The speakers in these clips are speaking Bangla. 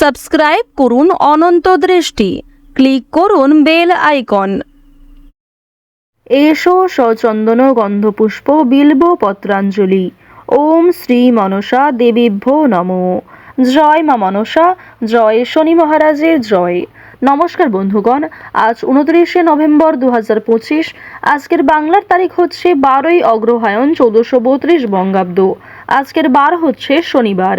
সাবস্ক্রাইব করুন অনন্ত দৃষ্টি। ক্লিক করুন বেল আইকন। এসো সচন্দন গন্ধপুষ্প বিল্ব পত্রাঞ্জলি। ওম শ্রী মনসা দেবীভ্যো নমো। জয় মা মনসা, জয় শনি মহারাজের জয়। নমস্কার বন্ধুগণ, আজ উনত্রিশে নভেম্বর দু হাজার পঁচিশ। আজকের বাংলার তারিখ হচ্ছে বারোই অগ্রহায়ণ চৌদ্দশো বত্রিশ বঙ্গাব্দ। আজকের বার হচ্ছে শনিবার।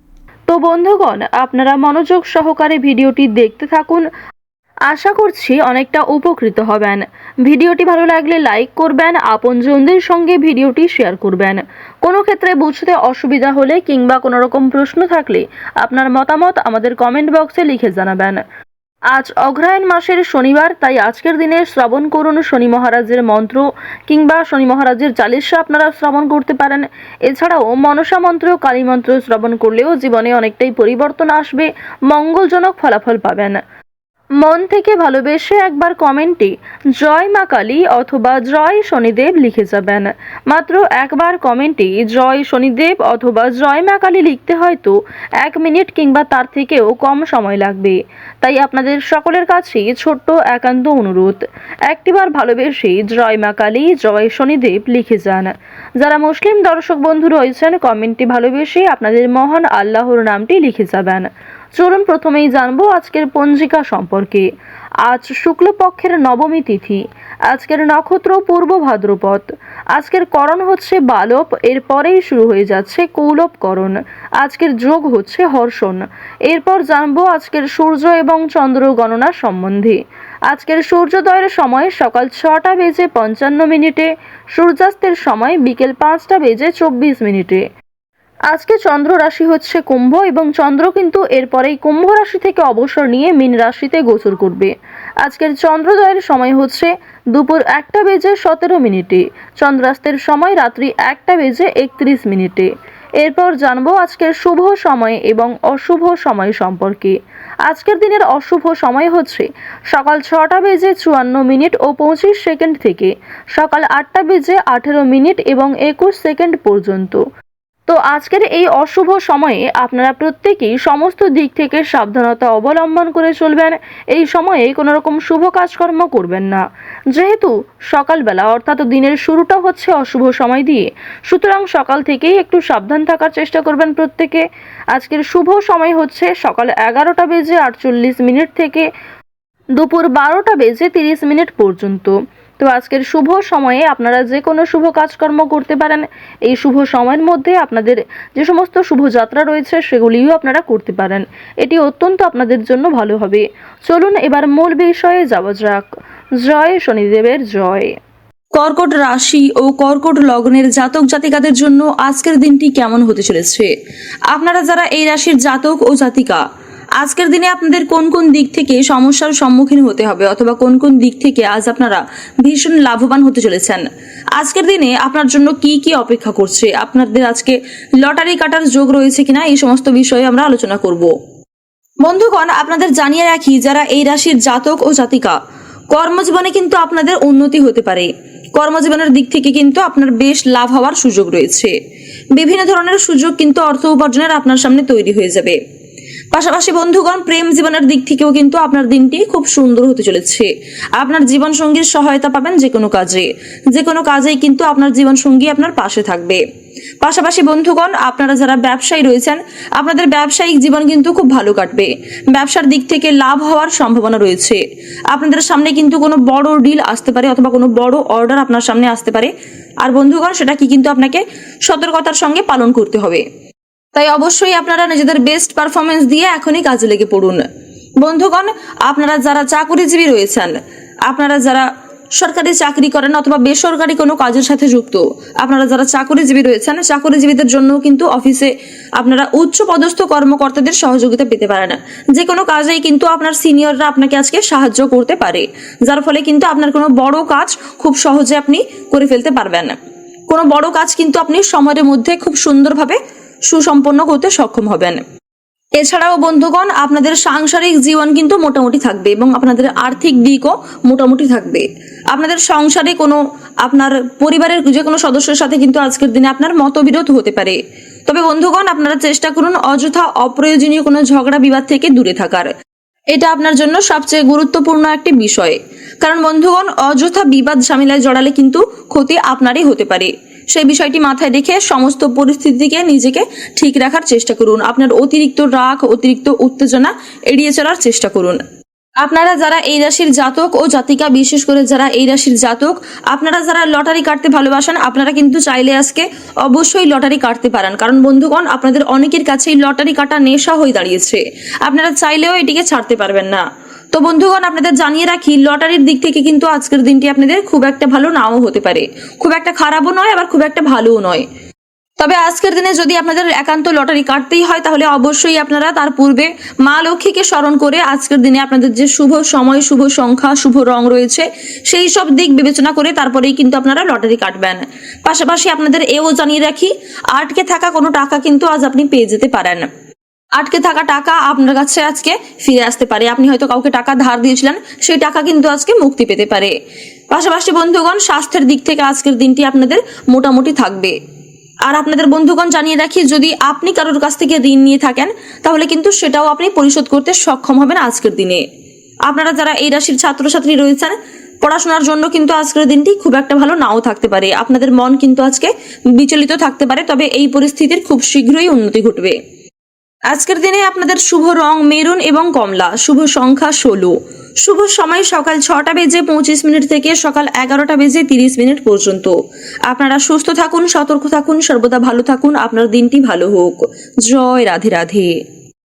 তো বন্ধুগণ, আপনারা মনোযোগ সহকারে ভিডিওটি দেখতে থাকুন। আশা করছি অনেকটা উপকৃত হবেন। ভিডিওটি ভালো লাগলে লাইক করবেন, আপনজনদের সঙ্গে ভিডিওটি শেয়ার করবেন। কোনো ক্ষেত্রে বুঝতে অসুবিধা হলে কিংবা কোনো রকম প্রশ্ন থাকলে আপনার মতামত আমাদের কমেন্ট বক্সে লিখে জানাবেন। আজ অগ্রহায়ণ মাসের শনিবার, তাই আজকের দিনে শ্রবণ করুন শনি মহারাজের মন্ত্র কিংবা শনি মহারাজের চালিশা আপনারা শ্রবণ করতে পারেন। এছাড়াও মনসা মন্ত্র, কালী মন্ত্র শ্রবণ করলেও জীবনে অনেকটাই পরিবর্তন আসবে, মঙ্গলজনক ফলাফল পাবেন। মন থেকে ভালোবেসে একবার কমেন্টে জয় মা কালী অথবা জয় শনিদেব লিখে যাবেন। মাত্র একবার কমেন্টে জয় শনিদেব অথবা জয় মা কালী লিখতে হয়তো এক মিনিট কিংবা তার থেকেও কম সময় লাগবে। তাই আপনাদের সকলের কাছেই ছোট্ট একান্ত অনুরোধ, একটিবার ভালোবেসে জয় মা কালী, জয় শনিদেব লিখে যান। যারা মুসলিম দর্শক বন্ধু রয়েছেন, কমেন্টটি ভালোবেসে আপনাদের মহান আল্লাহর নামটি লিখে যাবেন। চলুন প্রথমেই জানব আজকের পঞ্জিকা সম্পর্কে। আজ শুক্লপক্ষের নবমী তিথি। আজকের নক্ষত্র পূর্ব ভাদ্রপদ। আজকের করণ হচ্ছে বালব, এরপরেই শুরু হয়ে যাচ্ছে কৌলবকরণ আজকের যোগ হচ্ছে হর্ষণ। এরপর জানব আজকের সূর্য এবং চন্দ্র গণনা সম্বন্ধে। আজকের সূর্যোদয়ের সময় সকাল ছটা বেজে পঞ্চান্ন মিনিটে, সূর্যাস্তের সময় বিকেল পাঁচটা বেজে চব্বিশ মিনিটে। আজকে চন্দ্র রাশি হচ্ছে কুম্ভ এবং চন্দ্র কিন্তু এরপরেই কুম্ভ রাশি থেকে অবসর নিয়ে মীন রাশিতে গোচর করবে। আজকের চন্দ্রোদয়ের সময় হচ্ছে দুপুর একটা বেজে সতেরো মিনিটে, চন্দ্রাস্তের সময় রাত্রি একটা বেজে একত্রিশ মিনিটে। এরপর জানব আজকের শুভ সময় এবং অশুভ সময় সম্পর্কে। আজকের দিনের অশুভ সময় হচ্ছে সকাল ছটা বেজে চুয়ান্ন মিনিট ও পঁচিশ সেকেন্ড থেকে, সকাল আটটা বেজে আঠেরো মিনিট এবং একুশ সেকেন্ড পর্যন্ত। তো আজকের এই অশুভ সময়ে আপনারা প্রত্যেকেই সমস্ত দিক থেকে সাবধানতা অবলম্বন করে চলবেন। এই সময়ে কোনো রকম শুভ কাজকর্ম করবেন না। যেহেতু সকালবেলা অর্থাৎ দিনের শুরুটা হচ্ছে অশুভ সময় দিয়ে, সুতরাং সকাল থেকেই একটু সাবধান থাকার চেষ্টা করবেন প্রত্যেকে। আজকের শুভ সময় হচ্ছে সকাল এগারোটা বেজে আটচল্লিশ মিনিট থেকে দুপুর বারোটা বেজে তিরিশ মিনিট পর্যন্ত। তো আজকের শুভ সময়ে আপনারা যে কোনো শুভ কাজকর্ম করতে পারেন। এই শুভ সময়ের মধ্যে আপনাদের যে সমস্ত শুভ যাত্রা রয়েছে, সেগুলিও আপনারা করতে পারেন। এটি অত্যন্ত আপনাদের জন্য ভালো হবে। চলুন এবার মূল বিষয়ে যাওয়া যাক। জয় শনিদেবের জয়। কর্কট রাশি ও কর্কট লগ্নের জাতক জাতিকাদের জন্য আজকের দিনটি কেমন হতে চলেছে? আপনারা যারা এই রাশির জাতক ও জাতিকা আজকের দিনে আপনাদের কোন কোন দিক থেকে সমস্যার সম্মুখীন হতে হবে অথবা কোন কোন দিক থেকে আজ আপনারা ভীষণ লাভবান হতে চলেছেন? আজকের দিনে আপনার জন্য কি কি অপেক্ষা করছে? আপনাদের আজকে লটারি কাটার যোগ রয়েছে কিনা? এই সমস্ত বিষয়ে আমরা আলোচনা করব। বন্ধুগণ, আপনাদের জানিয়ে রাখি, যারা এই রাশির জাতক ও জাতিকা, কর্মজীবনে কিন্তু আপনাদের উন্নতি হতে পারে। কর্মজীবনের দিক থেকে কিন্তু আপনার বেশ লাভ হওয়ার সুযোগ রয়েছে। বিভিন্ন ধরনের সুযোগ কিন্তু অর্থ উপার্জনের আপনার সামনে তৈরি হয়ে যাবে। পাশাপাশি বন্ধুগণ, প্রেম জীবনের দিক থেকেও কিন্তু আপনার দিনটি খুব সুন্দর হতে চলেছে। আপনার জীবন সঙ্গীর সহায়তা পাবেন যে কোনো কাজে। যে কোনো কাজেই কিন্তু আপনার জীবন সঙ্গী আপনার পাশে থাকবে। পাশাপাশি বন্ধুগণ, আপনারা যারা ব্যবসায়ী রয়েছেন, আপনাদের ব্যবসায়িক জীবন কিন্তু খুব ভালো কাটবে। ব্যবসার দিক থেকে লাভ হওয়ার সম্ভাবনা রয়েছে। আপনাদের সামনে কিন্তু কোনো বড় ডিল আসতে পারে অথবা কোনো বড় অর্ডার আপনার সামনে আসতে পারে। আর বন্ধুগণ, সেটা কি কিন্তু আপনাকে সতর্কতার সঙ্গে পালন করতে হবে। তাই অবশ্যই আপনারা নিজেদের বেস্ট পারফরমেন্স দিয়ে এখনই কাজে লেগে পড়ুন। বন্ধুগণ, আপনারা যারা চাকুরিজীবী রয়েছেন, আপনারা যারা সরকারি চাকরি করেন অথবা বেসরকারি কোনো কাজের সাথে যুক্ত, আপনারা যারা চাকরিজীবী রয়েছেন, চাকরিজীবীদের জন্য কিন্তু অফিসে আপনারা উচ্চ পদস্থ কর্মকর্তাদের সহযোগিতা পেতে পারেন। যে কোনো কাজেই কিন্তু আপনার সিনিয়ররা আপনাকে আজকে সাহায্য করতে পারে, যার ফলে কিন্তু আপনার কোনো বড় কাজ খুব সহজে আপনি করে ফেলতে পারবেন। কোনো বড় কাজ কিন্তু আপনি সময়ের মধ্যে খুব সুন্দরভাবে সুসম্পন্ন করতে সক্ষম হবেন। এছাড়াও বন্ধুগণ, আপনাদের সাংসারিক জীবন কিন্তু মোটামুটি থাকবে এবং আপনাদের আর্থিক দিকও মোটামুটি থাকবে। আপনাদের সংসারে কোনো, আপনার পরিবারের যে কোনো সদস্যের সাথে কিন্তু আজকের দিনে আপনার মতবিরোধ হতে পারে। তবে বন্ধুগণ, আপনারা চেষ্টা করুন অযথা অপ্রয়োজনীয় কোনো ঝগড়া বিবাদ থেকে দূরে থাকার। এটা আপনার জন্য সবচেয়ে গুরুত্বপূর্ণ একটি বিষয়। কারণ বন্ধুগণ, অযথা বিবাদ ঝামেলায় জড়ালে কিন্তু ক্ষতি আপনারই হতে পারে। সেই বিষয়টি মাথায় রেখে সমস্ত পরিস্থিতিকে নিজেকে ঠিক রাখার চেষ্টা করুন। আপনার অতিরিক্ত রাগ, অতিরিক্ত উত্তেজনা এড়িয়ে চলার চেষ্টা করুন। আপনারা যারা এই রাশির জাতক ও জাতিকা, বিশেষ করে যারা এই রাশির জাতক, আপনারা যারা লটারি কাটতে ভালোবাসেন, আপনারা কিন্তু চাইলে আজকে অবশ্যই লটারি কাটতে পারেন। কারণ বন্ধুগণ, আপনাদের অনেকের কাছেই লটারি কাটা নেশা হয়ে দাঁড়িয়েছে। আপনারা চাইলেও এটিকে ছাড়তে পারবেন না। তো বন্ধুগণ, আপনাদের জানিয়ে রাখি, লটারির দিক থেকে কিন্তু আজকের দিনটি আপনাদের খুব একটা ভালো নাও হতে পারে। খুব একটা খারাপও নয়, আবার খুব একটা ভালোও নয়। তবে আজকের দিনে যদি আপনাদের একান্ত লটারি কাটতেই হয়, তাহলে অবশ্যই আপনারা তার পূর্বে মা লক্ষ্মীকে স্মরণ করে আজকের দিনে আপনাদের যে শুভ সময়, শুভ সংখ্যা, শুভ রং রয়েছে, সেই সব দিক বিবেচনা করে তারপরেই কিন্তু আপনারা লটারি কাটবেন। পাশাপাশি আপনাদের এও জানিয়ে রাখি, আটকে থাকা কোনো টাকা কিন্তু আজ আপনি পেয়ে যেতে পারেন। আটকে থাকা টাকা আপনার কাছে আজকে ফিরে আসতে পারে। আপনি হয়তো কাউকে টাকা ধার দিয়েছিলেন, সেই টাকা কিন্তু আজকে মুক্তি পেতে পারে। পাশাপাশি বন্ধুগণ, স্বাস্থ্যের দিক থেকে আজকের দিনটি আপনাদের মোটামুটি থাকবে। আর আপনাদের বন্ধুগণ, জানিয়ে রাখি, যদি আপনি কারোর কাছ থেকে ঋণ নিয়ে থাকেন, তাহলে কিন্তু সেটাও আপনি পরিশোধ করতে সক্ষম হবেন আজকের দিনে। আপনারা যারা এই রাশির ছাত্রছাত্রী রয়েছেন, পড়াশোনার জন্য কিন্তু আজকের দিনটি খুব একটা ভালো নাও থাকতে পারে। আপনাদের মন কিন্তু আজকে বিচলিত থাকতে পারে, তবে এই পরিস্থিতির খুব শীঘ্রই উন্নতি ঘটবে। আজকের দিনে আপনাদের শুভ রং মেরুন এবং কমলা। শুভ সংখ্যা ষোলো। শুভ সময় সকাল ছটা বেজে পঁচিশ মিনিট থেকে সকাল এগারোটা বেজে তিরিশ মিনিট পর্যন্ত। আপনারা সুস্থ থাকুন, সতর্ক থাকুন, সর্বদা ভালো থাকুন। আপনার দিনটি ভালো হোক। জয় রাধে রাধে।